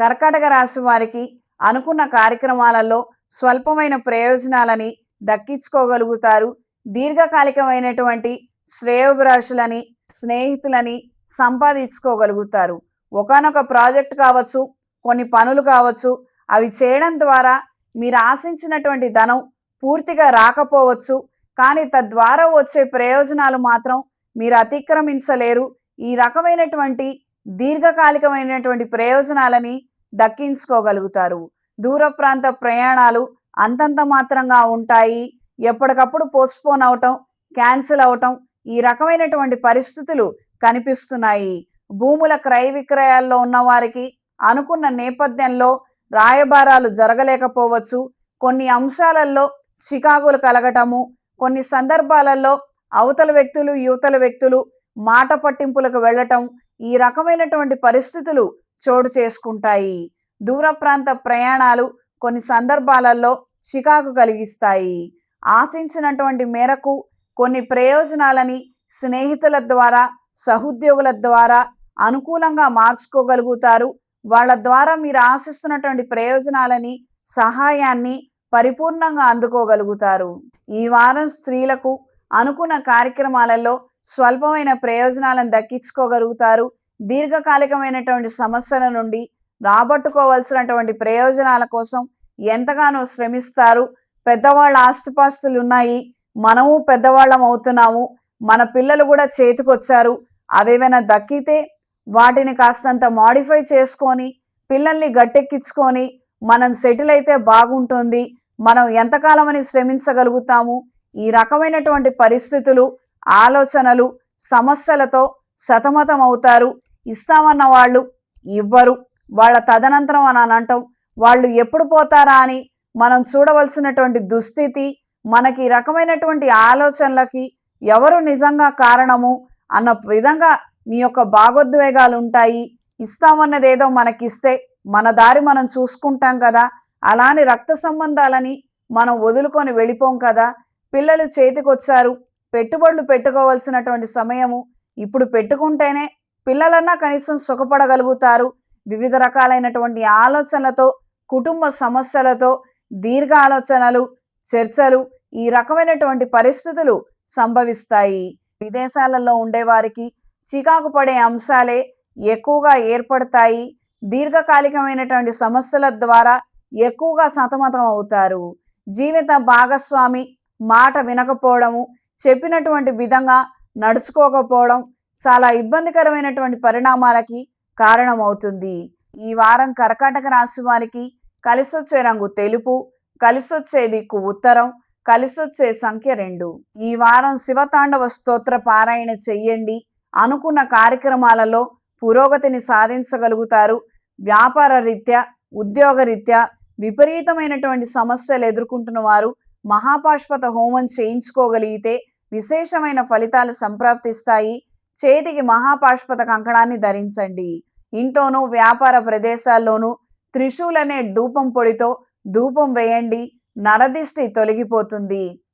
కర్కాటక రాశి వారికి అనుకున్న కార్యక్రమాలలో స్వల్పమైన ప్రయోజనాలని దక్కించుకోగలుగుతారు. దీర్ఘకాలికమైనటువంటి శ్రేయోభిలాషులని స్నేహితులని సంపాదించుకోగలుగుతారు. ఒకానొక ప్రాజెక్ట్ కావచ్చు కొన్ని పనులు కావచ్చు అవి చేయడం ద్వారా మీరు ఆశించినటువంటి ధనం పూర్తిగా రాకపోవచ్చు. కానీ తద్వారా వచ్చే ప్రయోజనాలు మాత్రం మీరు అతిక్రమించలేరు. ఈ రకమైనటువంటి దీర్ఘకాలికమైనటువంటి ప్రయోజనాలని దక్కించుకోగలుగుతారు. దూర ప్రాంత ప్రయాణాలు అంతంత మాత్రంగా ఉంటాయి. ఎప్పటికప్పుడు పోస్ట్పోన్ అవటం క్యాన్సిల్ అవటం ఈ రకమైనటువంటి పరిస్థితులు కనిపిస్తున్నాయి. భూముల క్రయ విక్రయాల్లో ఉన్న వారికి అనుకున్న నేపథ్యంలో రాయబారాలు జరగలేకపోవచ్చు. కొన్ని అంశాలలో చికాకులు కలగటము కొన్ని సందర్భాలలో అవతల వ్యక్తులు యువతల వ్యక్తులు మాట పట్టింపులకు వెళ్ళటం ఈ రకమైనటువంటి పరిస్థితులు చోటు చేసుకుంటాయి. దూర ప్రాంత ప్రయాణాలు కొన్ని సందర్భాలలో చికాకు కలిగిస్తాయి. ఆశించినటువంటి మేరకు కొన్ని ప్రయోజనాలని స్నేహితుల ద్వారా సహోద్యోగుల ద్వారా అనుకూలంగా మార్చుకోగలుగుతారు. వాళ్ళ ద్వారా మీరు ఆశిస్తున్నటువంటి ప్రయోజనాలని సహాయాన్ని పరిపూర్ణంగా అందుకోగలుగుతారు. ఈ వారం స్త్రీలకు అనుకున్న కార్యక్రమాలలో స్వల్పమైన ప్రయోజనాలను దక్కించుకోగలుగుతారు. దీర్ఘకాలికమైనటువంటి సమస్యల నుండి రాబట్టుకోవాల్సినటువంటి ప్రయోజనాల కోసం ఎంతగానో శ్రమిస్తారు. పెద్దవాళ్ళ ఆస్తిపాస్తులు ఉన్నాయి. మనము పెద్దవాళ్ళం అవుతున్నాము. మన పిల్లలు కూడా చేతికొచ్చారు. అవేమైనా దక్కితే వాటిని కాస్తంత మాడిఫై చేసుకొని పిల్లల్ని గట్టెక్కించుకొని మనం సెటిల్ అయితే బాగుంటుంది. మనం ఎంతకాలమని శ్రమించగలుగుతాము? ఈ రకమైనటువంటి పరిస్థితులు ఆలోచనలు సమస్యలతో సతమతం అవుతారు ఇస్తామన్న వాళ్ళు ఇవ్వరు. వాళ్ళ తదనంతరం అని అనటం వాళ్ళు ఎప్పుడు పోతారా అని మనం చూడవలసినటువంటి దుస్థితి మనకి ఈ రకమైనటువంటి ఆలోచనలకి ఎవరు నిజంగా కారణము అన్న విధంగా మీ యొక్క భాగోద్వేగాలు ఉంటాయి. ఇస్తామన్నది ఏదో మనకిస్తే మన దారి మనం చూసుకుంటాం కదా. అలానే రక్త సంబంధాలని మనం వదులుకొని వెళ్ళిపోం కదా. పిల్లలు చేతికొచ్చారు. పెట్టుబడులు పెట్టుకోవాల్సినటువంటి సమయము ఇప్పుడు పెట్టుకుంటేనే పిల్లలన్నా కనీసం సుఖపడగలుగుతారు. వివిధ రకాలైనటువంటి ఆలోచనలతో కుటుంబ సమస్యలతో దీర్ఘ ఆలోచనలు చర్చలు ఈ రకమైనటువంటి పరిస్థితులు సంభవిస్తాయి. విదేశాలలో ఉండేవారికి చికాకు పడే అంశాలే ఎక్కువగా ఏర్పడతాయి. దీర్ఘకాలికమైనటువంటి సమస్యల ద్వారా ఎక్కువగా సతమతం అవుతారు. జీవిత భాగస్వామి మాట వినకపోవడము చెప్పినటువంటి విధంగా నడుచుకోకపోవడం చాలా ఇబ్బందికరమైనటువంటి పరిణామాలకి కారణమవుతుంది. ఈ వారం కర్కాటక రాశి వారికి కలిసొచ్చే రంగు తెలుపు కలిసొచ్చే దిక్కు ఉత్తరం కలిసొచ్చే సంఖ్య రెండు. ఈ వారం శివతాండవ స్తోత్ర పారాయణ చెయ్యండి. అనుకున్న కార్యక్రమాలలో పురోగతిని సాధించగలుగుతారు. వ్యాపార రీత్యా ఉద్యోగ రీత్యా విపరీతమైనటువంటి సమస్యలు ఎదుర్కొంటున్న వారు మహాపాష్పత హోమం చేయించుకోగలిగితే విశేషమైన ఫలితాలు సంప్రాప్తిస్తాయి. చేతికి మహాపాష్పత కంకణాన్ని ధరించండి. ఇంట్లోనూ వ్యాపార ప్రదేశాల్లోనూ త్రిశూలనే ధూపం పొడితో ధూపం వేయండి. నరదిష్టి తొలగిపోతుంది.